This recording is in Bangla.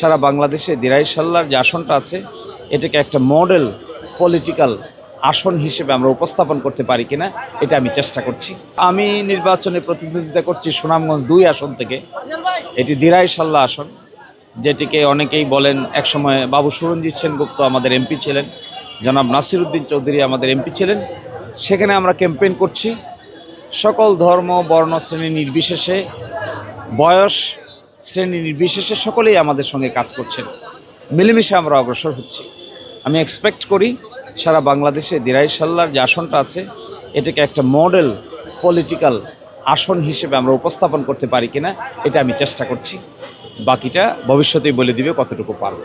সারা বাংলাদেশে দিরাইশাল্লার যে আসনটা আছে, এটাকে একটা মডেল পলিটিক্যাল আসন হিসেবে আমরা উপস্থাপন করতে পারি কিনা, এটা আমি চেষ্টা করছি। আমি নির্বাচনে প্রতিদ্বন্দ্বিতা করছি সুনামগঞ্জ দুই আসন থেকে। এটি দিরাইশাল্লা আসন, যেটিকে অনেকেই বলেন, একসময় বাবু সুরঞ্জিৎ সেনগুপ্ত আমাদের এমপি ছিলেন, জনাব নাসিরুদ্দিন চৌধুরী আমাদের এমপি ছিলেন। সেখানে আমরা ক্যাম্পেইন করছি। সকল ধর্ম, বর্ণ, শ্রেণি নির্বিশেষে বয়স শ্রেণি নির্বিশেষে সকলেই আমাদের সঙ্গে কাজ করছেন। মিলেমিশে আমরা অগ্রসর হচ্ছি। আমি এক্সপেক্ট করি সারা বাংলাদেশে দিরাই সাল্লার যে আসনটা আছে, এটাকে একটা মডেল পলিটিক্যাল আসন হিসেবে আমরা উপস্থাপন করতে পারি কিনা, এটা আমি চেষ্টা করছি। বাকিটা ভবিষ্যতেই বলে দিবে কতটুকু পারব।